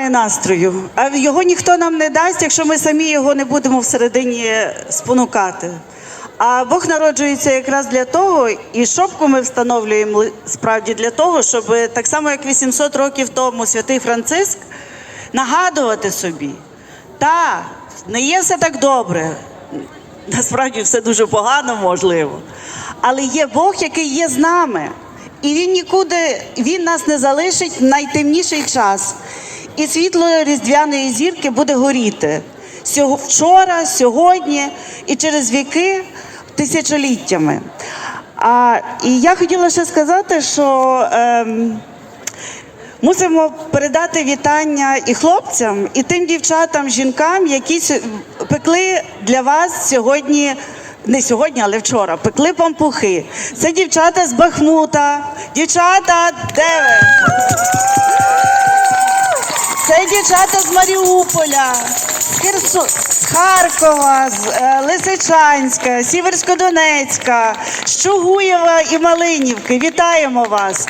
немає настрою. А його ніхто нам не дасть, якщо ми самі його не будемо всередині спонукати. А Бог народжується якраз для того, і шопку ми встановлюємо справді для того, щоб так само, як 800 років тому святий Франциск, нагадувати собі, та не є все так добре. Насправді все дуже погано, можливо. Але є Бог, який є з нами. І він нікуди, він нас не залишить в найтемніший час. І світло різдвяної зірки буде горіти Сього- вчора, сьогодні і через віки тисячоліттями. А, і я хотіла ще сказати, що. Ем, Мусимо передати вітання і хлопцям, і тим дівчатам, жінкам, які пекли для вас сьогодні, не сьогодні, але вчора, пекли пампухи. Це дівчата з Бахмута. Дівчата, де ви? Дівчата з Маріуполя, з, Херсу, з Харкова, з е, Лисичанська, Сіверськодонецька, з Чугуєва і Малинівки. Вітаємо вас!